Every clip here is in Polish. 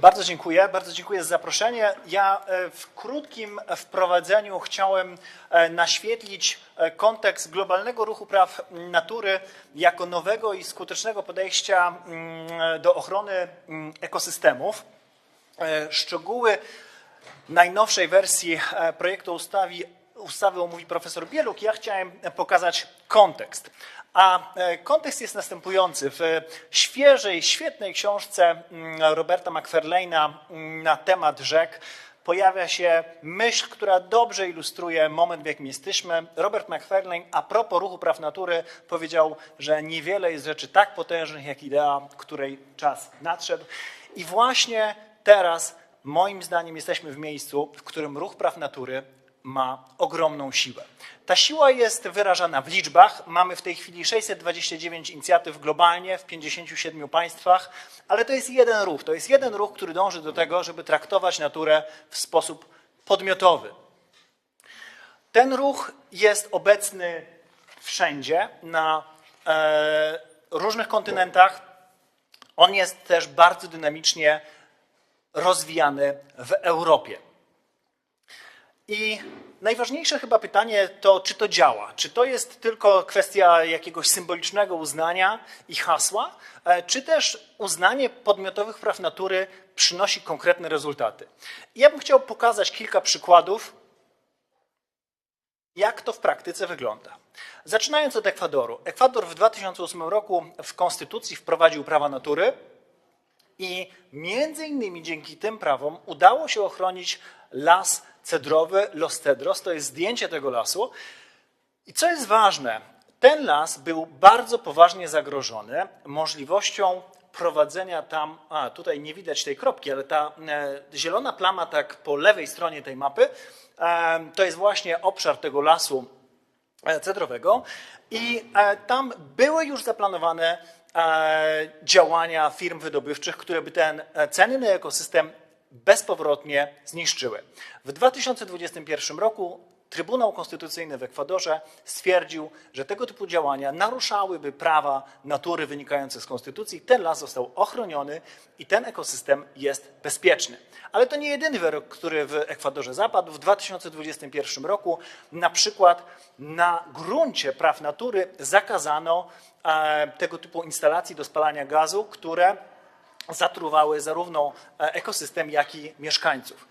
Bardzo dziękuję, bardzo dziękuję za zaproszenie. Ja e, w krótkim wprowadzeniu chciałem e, naświetlić e, kontekst globalnego ruchu praw natury jako nowego i skutecznego podejścia mm, do ochrony mm, ekosystemów. Szczegóły najnowszej wersji projektu ustawy, ustawy omówi profesor Bieluk. Ja chciałem pokazać kontekst. A e, kontekst jest następujący. W świeżej, świetnej książce mm, Roberta McFarlane'a mm, na temat rzek pojawia się myśl, która dobrze ilustruje moment, w jakim jesteśmy. Robert McFarlane a propos ruchu praw natury powiedział, że niewiele jest rzeczy tak potężnych jak idea, której czas nadszedł. I właśnie teraz, moim zdaniem, jesteśmy w miejscu, w którym ruch praw natury ma ogromną siłę. Ta siła jest wyrażana w liczbach. Mamy w tej chwili 629 inicjatyw globalnie w 57 państwach, ale to jest jeden ruch. To jest jeden ruch, który dąży do tego, żeby traktować naturę w sposób podmiotowy. Ten ruch jest obecny wszędzie, na e, różnych kontynentach. On jest też bardzo dynamicznie rozwijany w Europie. I najważniejsze chyba pytanie to, czy to działa? Czy to jest tylko kwestia jakiegoś symbolicznego uznania i hasła, e, czy też uznanie podmiotowych praw natury przynosi konkretne rezultaty? Ja bym chciał pokazać kilka przykładów, jak to w praktyce wygląda. Zaczynając od Ekwadoru. Ekwador w 2008 roku w konstytucji wprowadził prawa natury, i między innymi dzięki tym prawom udało się ochronić las cedrowy Los Cedros. To jest zdjęcie tego lasu. I co jest ważne, ten las był bardzo poważnie zagrożony możliwością prowadzenia tam, a tutaj nie widać tej kropki, ale ta e, zielona plama tak po lewej stronie tej mapy, e, to jest właśnie obszar tego lasu e, cedrowego i e, tam były już zaplanowane e, działania firm wydobywczych, które by ten e, cenny ekosystem bezpowrotnie zniszczyły. W 2021 roku Trybunał Konstytucyjny w Ekwadorze stwierdził, że tego typu działania naruszałyby prawa natury wynikające z konstytucji. Ten las został ochroniony i ten ekosystem jest bezpieczny. Ale to nie jedyny wyrok, który w Ekwadorze zapadł. W 2021 roku na przykład na gruncie praw natury zakazano e, tego typu instalacji do spalania gazu, które zatruwały zarówno e, ekosystem, jak i mieszkańców.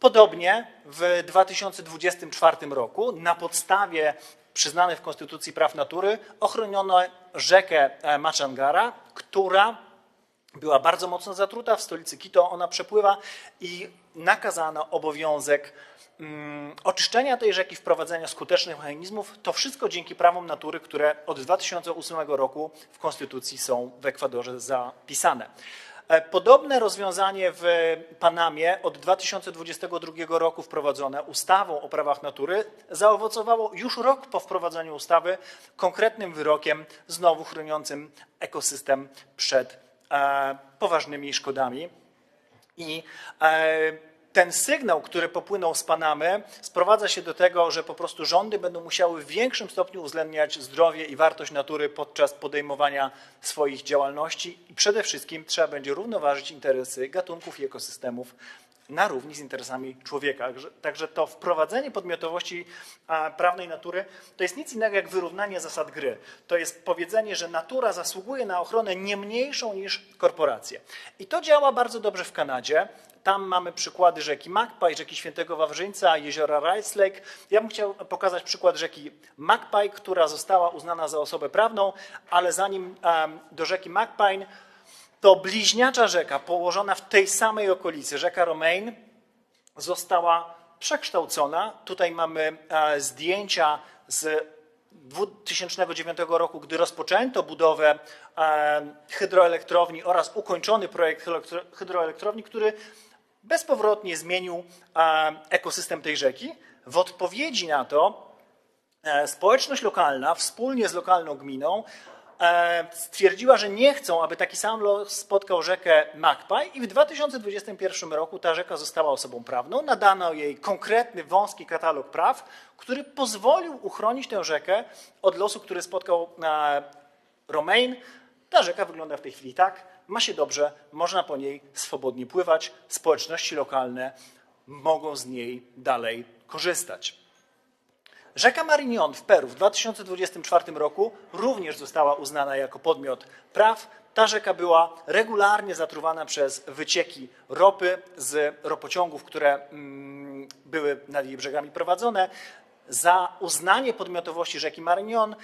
Podobnie w 2024 roku na podstawie przyznanych w Konstytucji praw natury ochroniono rzekę e, Machangara, która była bardzo mocno zatruta. W stolicy Quito ona przepływa i nakazano obowiązek mm, oczyszczenia tej rzeki, wprowadzenia skutecznych mechanizmów. To wszystko dzięki prawom natury, które od 2008 roku w Konstytucji są w Ekwadorze zapisane. E, Podobne rozwiązanie w Panamie od 2022 roku wprowadzone ustawą o prawach natury zaowocowało już rok po wprowadzeniu ustawy konkretnym wyrokiem, znowu chroniącym ekosystem przed e, poważnymi szkodami. I e, ten sygnał, który popłynął z Panamy, sprowadza się do tego, że po prostu rządy będą musiały w większym stopniu uwzględniać zdrowie i wartość natury podczas podejmowania swoich działalności i przede wszystkim trzeba będzie równoważyć interesy gatunków i ekosystemów na równi z interesami człowieka. Także- to wprowadzenie podmiotowości prawnej natury to jest nic innego jak wyrównanie zasad gry. To jest powiedzenie, że natura zasługuje na ochronę nie mniejszą niż korporacje. I to działa bardzo dobrze w Kanadzie. Tam mamy przykłady rzeki Magpie, rzeki Świętego Wawrzyńca, jeziora Rice Lake. Ja bym chciał pokazać przykład rzeki Magpie, która została uznana za osobę prawną, ale zanim do rzeki Magpie to bliźniacza rzeka położona w tej samej okolicy, rzeka Romaine, została przekształcona. Tutaj mamy e, zdjęcia z 2009 roku, gdy rozpoczęto budowę hydroelektrowni oraz ukończony projekt hydroelektro- hydroelektrowni, który bezpowrotnie zmienił e, ekosystem tej rzeki. W odpowiedzi na to E, Społeczność lokalna wspólnie z lokalną gminą e, stwierdziła, że nie chcą, aby taki sam los spotkał rzekę Magpie i w 2021 roku ta rzeka została osobą prawną. Nadano jej konkretny, wąski katalog praw, który pozwolił uchronić tę rzekę od losu, który spotkał Romain. Ta rzeka wygląda w tej chwili tak. Ma się dobrze, można po niej swobodnie pływać, społeczności lokalne mogą z niej dalej korzystać. Rzeka Marignon w Peru w 2024 roku również została uznana jako podmiot praw. Ta rzeka była regularnie zatruwana przez wycieki ropy z ropociągów, które mm, były nad jej brzegami prowadzone. Za uznanie podmiotowości rzeki Marignon e,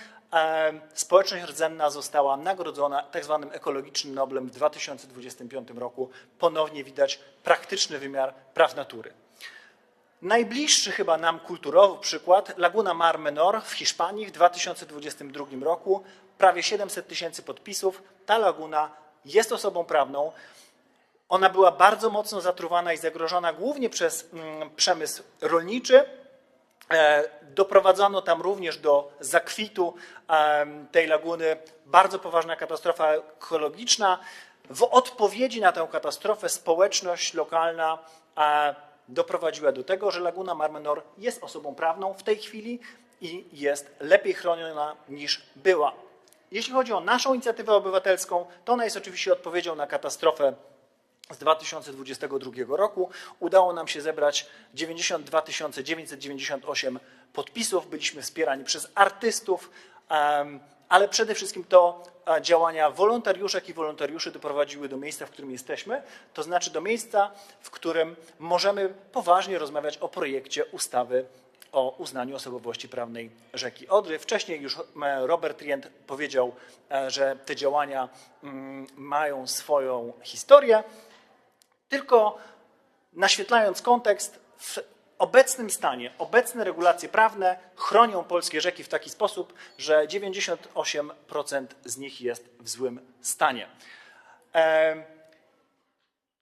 społeczność rdzenna została nagrodzona tzw. ekologicznym Noblem w 2025 roku. Ponownie widać praktyczny wymiar praw natury. Najbliższy chyba nam kulturowy przykład Laguna Mar Menor w Hiszpanii w 2022 roku. Prawie 700 tysięcy podpisów. Ta laguna jest osobą prawną. Ona była bardzo mocno zatruwana i zagrożona głównie przez mm, przemysł rolniczy. E, Doprowadzono tam również do zakwitu tej laguny. Bardzo poważna katastrofa ekologiczna. W odpowiedzi na tę katastrofę społeczność lokalna e, doprowadziła do tego, że Laguna Mar Menor jest osobą prawną w tej chwili i jest lepiej chroniona niż była. Jeśli chodzi o naszą inicjatywę obywatelską, to ona jest oczywiście odpowiedzią na katastrofę z 2022 roku. Udało nam się zebrać 92 998 podpisów. Byliśmy wspierani przez artystów, ale przede wszystkim to e, działania wolontariuszek i wolontariuszy doprowadziły do miejsca, w którym jesteśmy, to znaczy do miejsca, w którym możemy poważnie rozmawiać o projekcie ustawy o uznaniu osobowości prawnej rzeki Odry. Wcześniej już e, Robert Rient powiedział, e, że te działania mm, mają swoją historię. Tylko naświetlając kontekst, w obecnym stanie, obecne regulacje prawne chronią polskie rzeki w taki sposób, że 98% z nich jest w złym stanie.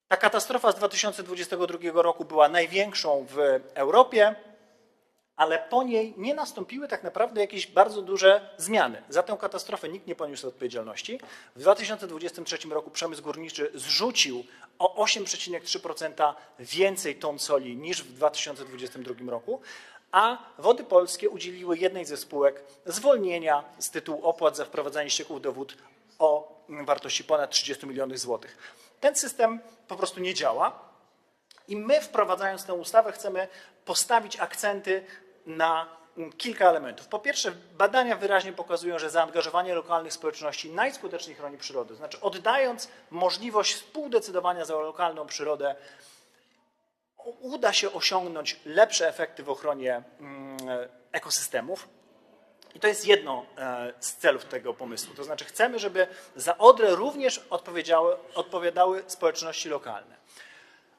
Ta katastrofa z 2022 roku była największą w Europie, ale po niej nie nastąpiły tak naprawdę jakieś bardzo duże zmiany. Za tę katastrofę nikt nie poniósł odpowiedzialności. W 2023 roku przemysł górniczy zrzucił o 8,3% więcej ton soli niż w 2022 roku, a Wody Polskie udzieliły jednej ze spółek zwolnienia z tytułu opłat za wprowadzanie ścieków do wód o wartości ponad 30 milionów złotych. Ten system po prostu nie działa. I my, wprowadzając tę ustawę, chcemy postawić akcenty na kilka elementów. Po pierwsze, badania wyraźnie pokazują, że zaangażowanie lokalnych społeczności najskuteczniej chroni przyrodę. Znaczy, oddając możliwość współdecydowania za lokalną przyrodę, uda się osiągnąć lepsze efekty w ochronie mm, ekosystemów. I to jest jedno e, z celów tego pomysłu. To znaczy, chcemy, żeby za Odrę również odpowiadały społeczności lokalne.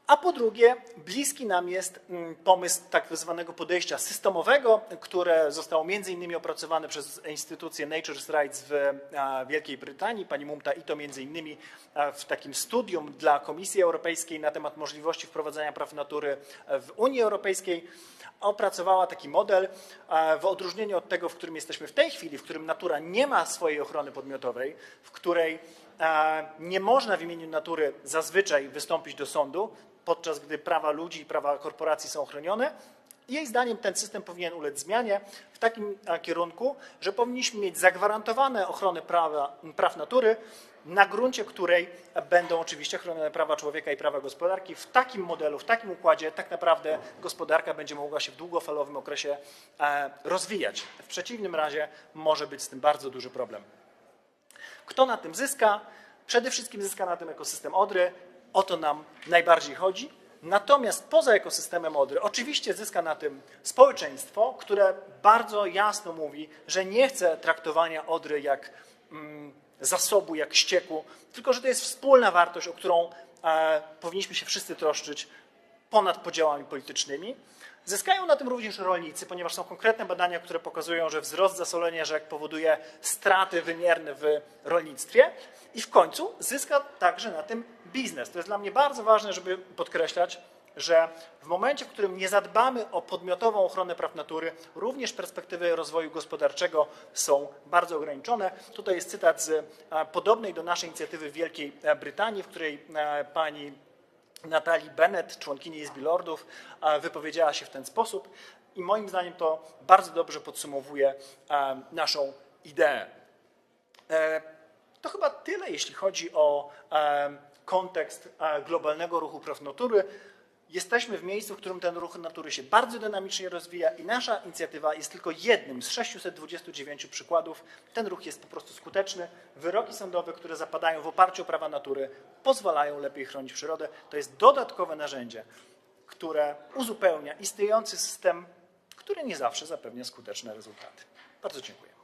A po drugie, bliski nam jest mm, pomysł tak zwanego podejścia systemowego, które zostało między innymi opracowane przez instytucję Nature's Rights w Wielkiej Brytanii. Pani Mumta Ito między innymi w takim studium dla Komisji Europejskiej na temat możliwości wprowadzania praw natury w Unii Europejskiej opracowała taki model w odróżnieniu od tego, w którym jesteśmy w tej chwili, w którym natura nie ma swojej ochrony podmiotowej, w której nie można w imieniu natury zazwyczaj wystąpić do sądu, podczas gdy prawa ludzi i prawa korporacji są chronione. Jej zdaniem ten system powinien ulec zmianie w takim kierunku, że powinniśmy mieć zagwarantowane ochronę prawa, praw natury, na gruncie której będą oczywiście chronione prawa człowieka i prawa gospodarki. W takim modelu, w takim układzie tak naprawdę gospodarka będzie mogła się w długofalowym okresie e, rozwijać. W przeciwnym razie może być z tym bardzo duży problem. Kto na tym zyska? Przede wszystkim zyska na tym ekosystem Odry. O to nam najbardziej chodzi. Natomiast poza ekosystemem Odry oczywiście zyska na tym społeczeństwo, które bardzo jasno mówi, że nie chce traktowania Odry jak mm, zasobu, jak ścieku, tylko że to jest wspólna wartość, o którą e, powinniśmy się wszyscy troszczyć ponad podziałami politycznymi. Zyskają na tym również rolnicy, ponieważ są konkretne badania, które pokazują, że wzrost zasolenia rzek powoduje straty wymierne w rolnictwie. I w końcu zyska także na tym biznes. To jest dla mnie bardzo ważne, żeby podkreślać, że w momencie, w którym nie zadbamy o podmiotową ochronę praw natury, również perspektywy rozwoju gospodarczego są bardzo ograniczone. Tutaj jest cytat z podobnej do naszej inicjatywy w Wielkiej e, Brytanii, w której e, pani Natalii Bennett, członkini Izby Lordów, wypowiedziała się w ten sposób i moim zdaniem to bardzo dobrze podsumowuje naszą ideę. E, To chyba tyle, jeśli chodzi o e, kontekst e, globalnego ruchu praw natury. Jesteśmy w miejscu, w którym ten ruch natury się bardzo dynamicznie rozwija i nasza inicjatywa jest tylko jednym z 629 przykładów. Ten ruch jest po prostu skuteczny. Wyroki sądowe, które zapadają w oparciu o prawa natury, pozwalają lepiej chronić przyrodę. To jest dodatkowe narzędzie, które uzupełnia istniejący system, który nie zawsze zapewnia skuteczne rezultaty. Bardzo dziękuję.